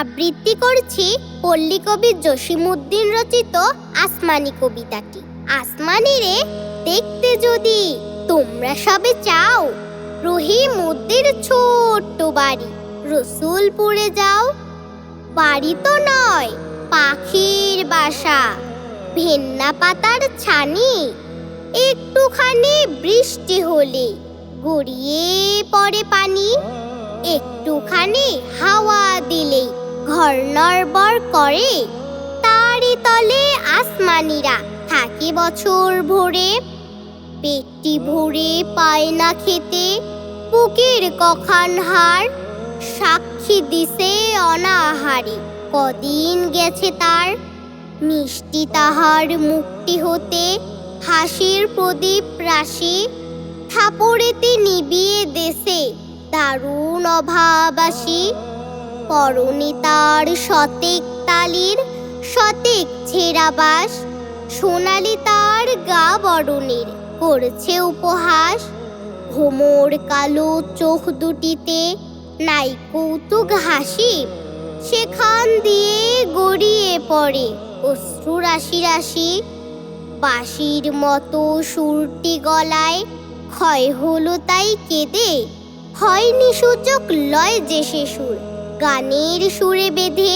আবৃত্তি করছি পল্লী কবি জসিমুদ্দিন রচিত আসমানি কবিতাটি। আসমানি রে দেখতে যদি তোমরা সবে চাও রহিম উদ্দির ছোট্ট বাড়ি, রসুলপুরে যাও। বাড়ি তো নয়, পাখির বাসা, ভেন্না পাতার ছানি। একটুখানি বৃষ্টি হলে গড়িয়ে পড়ে পানি, একটুখানি হাওয়া দিলেই ঘর নড়বড় করে, তারই তলে আসমানিরা থাকে বছর ভরে। পেটটি ভরে পায় না খেতে, বুকের কখান হার। সাক্ষী দিছে অনাহারে, কদিন গেছে তার। মিষ্টি তাহার মুক্তি হতে, হাসির প্রদীপ রাশি। থাপড়েতে নিবিয়ে দেশে দারুণ অভাবাসী পরনে তার শতেক তালির শতেক ছেঁড়াবাস সোনালি তার গা বরণের করছে উপহাস। ভোমর কালো চোখ দুটিতে নাই কৌতুক হাসি। সেখান দিয়ে গড়িয়ে পড়ে অশ্রু রাশি রাশি। বাঁশির মতো সুরটি গলায়, ক্ষয় হলো তাই কেঁদে। হয়নি সূচক লয় যে সে সুর। গানের সুরে বেঁধে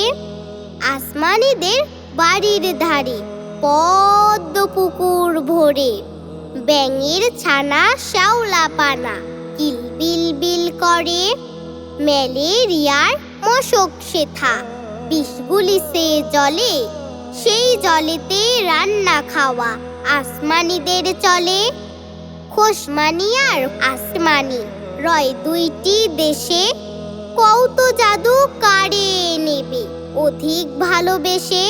আসমানিদের বাড়ির ধারে পদ্ম পুকুর ভরে ব্যাঙের ছানা শ্যাওলা পানা কিলবিল বিল করে ম্যালেরিয়ার মশক শেথা বিষগুলি সে জলে, সেই জলেতে রান্না খাওয়া আসমানিদের চলে। খোসমানি আর আসমানি রয় দুইটি দেশে কৌত জাদু কারে নেবে। অধিক ভালোবেসে